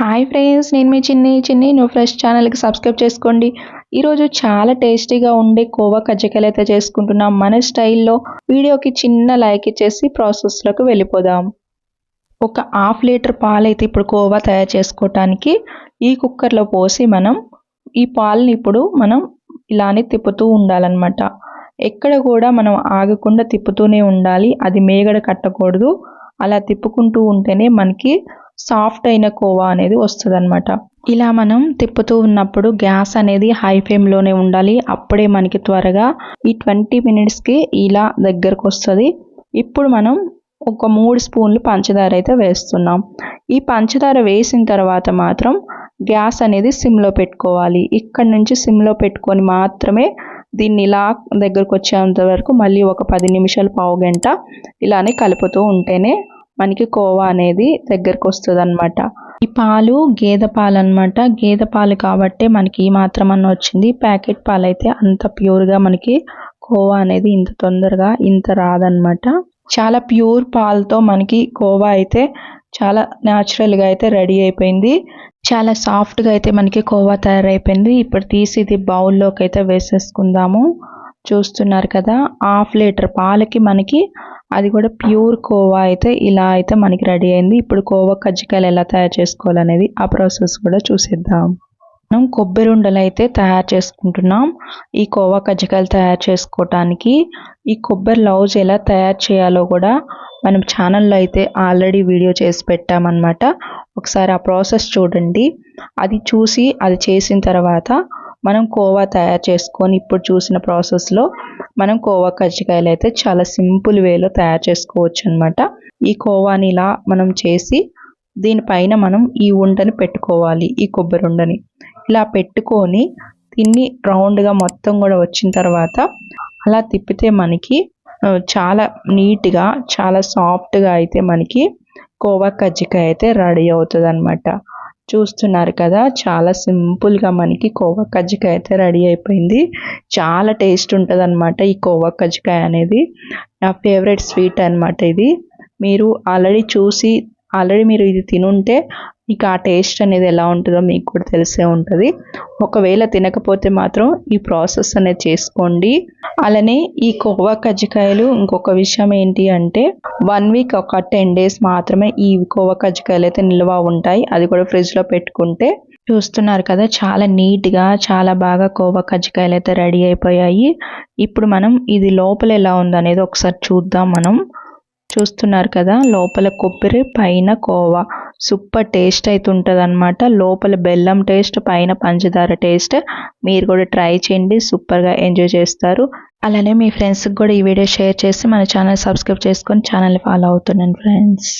Hi friends నేను మీ చిన్ని చిన్ని నువ్వు ఫ్రెష్ ఛానల్కి సబ్స్క్రైబ్ చేసుకోండి. ఈరోజు చాలా టేస్టీగా ఉండే కోవా కజ్జికాయలు అయితే చేసుకుంటున్నాం. మన స్టైల్లో వీడియోకి చిన్న లైక్ ఇచ్చేసి ప్రాసెస్లోకి వెళ్ళిపోదాం. ఒక హాఫ్ లీటర్ పాలు అయితే ఇప్పుడు కోవా తయారు చేసుకోవటానికి ఈ కుక్కర్లో పోసి మనం ఈ పాలని ఇప్పుడు మనం ఇలానే తిప్పుతూ ఉండాలన్నమాట. ఎక్కడ కూడా మనం ఆగకుండా తిప్పుతూనే ఉండాలి. అది మేగడ కట్టకూడదు. అలా తిప్పుకుంటూ ఉంటేనే మనకి సాఫ్ట్ అయిన కోవా అనేది వస్తుంది అనమాట ఇలా మనం తిప్పుతూ ఉన్నప్పుడు గ్యాస్ అనేది హై ఫ్లేమ్లోనే ఉండాలి. అప్పుడే మనకి త్వరగా ఈ ట్వంటీ మినిట్స్కి ఇలా దగ్గరకు వస్తుంది. ఇప్పుడు మనం ఒక మూడు స్పూన్లు పంచదార అయితే వేస్తున్నాం. ఈ పంచదార వేసిన తర్వాత మాత్రం గ్యాస్ అనేది సిమ్లో పెట్టుకోవాలి. ఇక్కడ నుంచి సిమ్లో పెట్టుకొని మాత్రమే దీన్ని ఇలా దగ్గరకు వచ్చేంత వరకు మళ్ళీ ఒక పది నిమిషాలు పావు గంట ఇలానే కలుపుతూ ఉంటేనే మనకి కోవా అనేది దగ్గరకు వస్తుంది అనమాట ఈ పాలు గేదె పాలు అనమాట గేదె పాలు కాబట్టి మనకి ఈ మాత్రం అన్న వచ్చింది. ప్యాకెట్ పాలు అయితే అంత ప్యూర్గా మనకి కోవా అనేది ఇంత తొందరగా ఇంత రాదనమాట చాలా ప్యూర్ పాలతో మనకి కోవా అయితే చాలా న్యాచురల్గా అయితే రెడీ అయిపోయింది. చాలా సాఫ్ట్గా అయితే మనకి కోవా తయారైపోయింది. ఇప్పుడు తీసి ఇది బౌల్లోకి అయితే వేసేసుకుందాము. చూస్తున్నారు కదా హాఫ్ లీటర్ పాలకి మనకి అది కూడా ప్యూర్ కోవా అయితే ఇలా అయితే మనకి రెడీ అయింది. ఇప్పుడు కోవా కజ్జికాయలు ఎలా తయారు చేసుకోవాలనేది ఆ ప్రాసెస్ కూడా చూసేద్దాం. మనం కొబ్బరి ఉండలు అయితే తయారు చేసుకుంటున్నాం. ఈ కోవా కజ్జికాయలు తయారు చేసుకోవటానికి ఈ కొబ్బరి లౌజ్ ఎలా తయారు చేయాలో కూడా మనం ఛానల్లో అయితే ఆల్రెడీ వీడియో చేసి పెట్టామన్నమాట. ఒకసారి ఆ ప్రాసెస్ చూడండి. అది చూసి అది చేసిన తర్వాత మనం కోవా తయారు చేసుకొని ఇప్పుడు చూసిన ప్రాసెస్లో మనం కోవా కజ్జికాయలు అయితే చాలా సింపుల్ వేలో తయారు చేసుకోవచ్చు అనమాట ఈ కోవాని ఇలా మనం చేసి దీనిపైన మనం ఈ ఉండని పెట్టుకోవాలి ఈ కొబ్బరి ఉండని. ఇలా పెట్టుకొని తిని రౌండ్గా మొత్తం కూడా వచ్చిన తర్వాత అలా తిప్పితే మనకి చాలా నీట్గా చాలా సాఫ్ట్గా అయితే మనకి కోవా కజ్జికాయ అయితే రెడీ అవుతుంది అనమాట చూస్తున్నారు కదా చాలా సింపుల్గా మనకి కోవా కజ్జికాయ అయితే రెడీ అయిపోయింది. చాలా టేస్ట్ ఉంటుంది అనమాట ఈ కోవా కజ్జికాయ అనేది. నా ఫేవరెట్ స్వీట్ అనమాట ఇది. మీరు ఆల్రెడీ చూసి ఆల్రెడీ మీరు ఇది తినుంటే మీకు ఆ టేస్ట్ అనేది ఎలా ఉంటుందో మీకు కూడా తెలిసే ఉంటుంది. ఒకవేళ తినకపోతే మాత్రం ఈ ప్రాసెస్ అనేది చేసుకోండి. అలానే ఈ కోవా కజ్జికాయలు ఇంకొక విషయం ఏంటి అంటే వన్ వీక్ ఒక టెన్ డేస్ మాత్రమే ఈ కోవా కజ్జికాయలు అయితే నిల్వ ఉంటాయి. అది కూడా ఫ్రిడ్జ్లో పెట్టుకుంటే చూస్తున్నారు కదా చాలా నీట్గా చాలా బాగా కోవా కజ్జికాయలు అయితే రెడీ అయిపోయాయి. ఇప్పుడు మనం ఇది లోపల ఎలా ఉందనేది ఒకసారి చూద్దాం మనం. చూస్తున్నారు కదా లోపల కొబ్బరి పైన కోవా. సూపర్ టేస్ట్ అయితే ఉంటుంది అనమాట లోపల బెల్లం టేస్ట్ పైన పంచదార టేస్ట్. మీరు కూడా ట్రై చేయండి సూపర్గా ఎంజాయ్ చేస్తారు. అలానే మీ ఫ్రెండ్స్కి కూడా ఈ వీడియో షేర్ చేసి మన ఛానల్ సబ్స్క్రైబ్ చేసుకొని ఛానల్ని ఫాలో అవుతున్నాను ఫ్రెండ్స్.